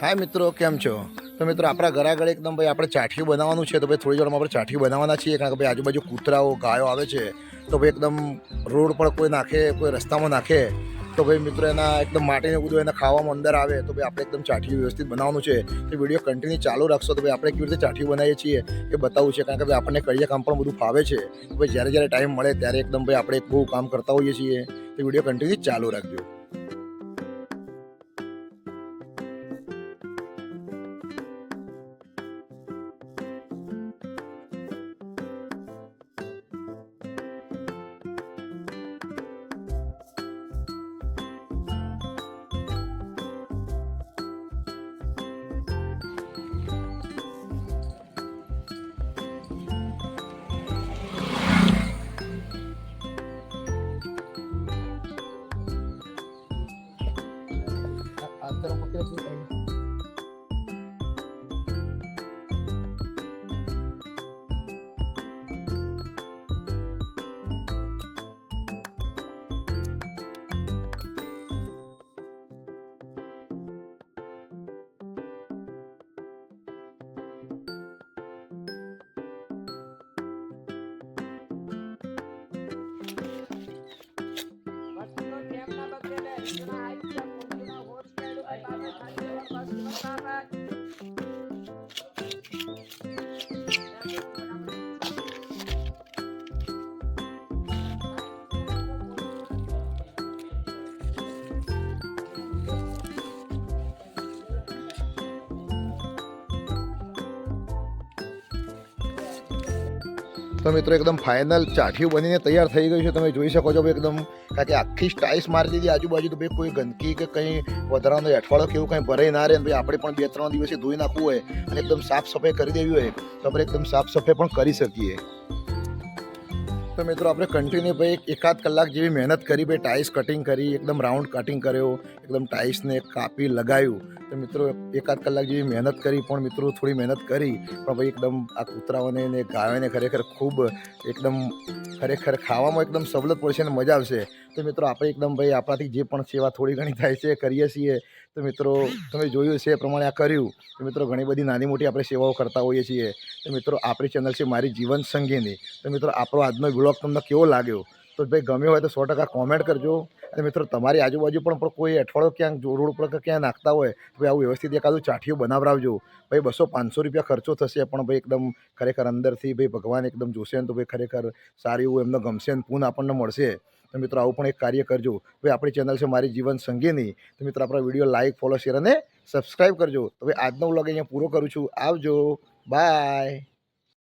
હાય મિત્રો, કેમ છો? તો મિત્રો, આપણા ઘર આગળ એકદમ ભાઈ આપણે ચાઠિયું બનાવવાનું છે, તો ભાઈ થોડી વારમાં આપણે ચાઠિયું બનાવવાના છીએ, કારણ કે ભાઈ આજુબાજુ કૂતરાઓ, ગાયો આવે છે, તો ભાઈ એકદમ રોડ પર કોઈ નાખે, કોઈ રસ્તામાં નાખે, તો ભાઈ મિત્રો એના એકદમ માટીને બધું એના ખાવામાં અંદર આવે, તો ભાઈ આપણે એકદમ ચાઠિયું વ્યવસ્થિત બનાવવાનું છે. તો વીડિયો કન્ટિન્યુ ચાલુ રાખશો, તો ભાઈ આપણે કેવી રીતે ચાઠિયું બનાવીએ છીએ એ બતાવવું છે, કારણ કે ભાઈ આપણને કડિયા કામ પણ બધું ફાવે છે. તો ભાઈ જ્યારે જ્યારે ટાઈમ મળે, ત્યારે એકદમ ભાઈ આપણે બહુ કામ કરતા હોઈએ છીએ. તો વીડિયો કન્ટિન્યુ ચાલુ રાખજો. pero kung pinagkita yun. Good night. તો મિત્રો એકદમ ફાઇનલ ચાઠિયું બનીને તૈયાર થઈ ગયું છે. તમે જોઈ શકો છો એકદમ, કારણ કે આખી સ્ટાઇલ્સ મારી દીધી આજુબાજુ તો ભાઈ કોઈ ગંદકી કે કંઈ વધારાનો અઠવાડિયો કે એવું કંઈ ભરાઈ ના રહે ભાઈ આપણે પણ બે ત્રણ દિવસે ધોઈ નાખવું હોય અને એકદમ સાફ સફાઈ કરી દેવી હોય તો આપણે એકદમ સાફ સફાઈ પણ કરી શકીએ. તો મિત્રો આપણે કન્ટિન્યુ ભાઈ એકાદ કલાક જેવી મહેનત કરી, ભાઈ ટાઇલ્સ કટિંગ કરી, એકદમ રાઉન્ડ કટિંગ કર્યો, એકદમ ટાઇલ્સને કાપી લગાવ્યું. તો મિત્રો, એકાદ કલાક જેવી મહેનત કરી, પણ મિત્રો થોડી મહેનત કરી, પણ ભાઈ એકદમ આ કૂતરાઓને ને ગાયોને ખરેખર ખૂબ એકદમ ખરેખર ખાવામાં એકદમ સવલત પડશે અને મજા આવશે. તો મિત્રો, આપણે એકદમ ભાઈ આપણાથી જે પણ સેવા થોડી ઘણી થાય છે, કરીએ છીએ. તો મિત્રો, તમે જોયું છે એ પ્રમાણે આ કર્યું. તો મિત્રો, ઘણી બધી નાની મોટી આપણે સેવાઓ કરતા હોઈએ છીએ. તો મિત્રો, આપણી ચેનલ છે મારી જીવન સંગીની. તો મિત્રો, આપણો આજનો બ્લોગ તમને કેવો લાગ્યો? તો ભાઈ ગમ્યો હોય તો સો ટકા કોમેન્ટ કરજો. અને મિત્રો, તમારી આજુબાજુ પણ કોઈ અઠવાડિયો ક્યાંક રોડ ઉપર કે ક્યાં નાખતા હોય, તો ભાઈ આવું વ્યવસ્થિત એકાદું ચાઠિયું બનાવરાવજો. ભાઈ બસો પાંચસો રૂપિયા ખર્ચો થશે, પણ ભાઈ એકદમ ખરેખર અંદરથી ભાઈ ભગવાન એકદમ જોશે ને તો ભાઈ ખરેખર સારું એવું એમને ગમશે ને પૂન આપણને મળશે. તો મિત્રો, આવું પણ એક કાર્ય કરજો. ભાઈ આપણી ચેનલ છે મારી જીવન સંગીની. તો મિત્રો, આપણા વીડિયો લાઇક ફોલો શેર અને સબસ્ક્રાઈબ કરજો. તો ભાઈ આજનો વ્લોગ અહીંયા પૂરો કરું છું. આવજો. બાય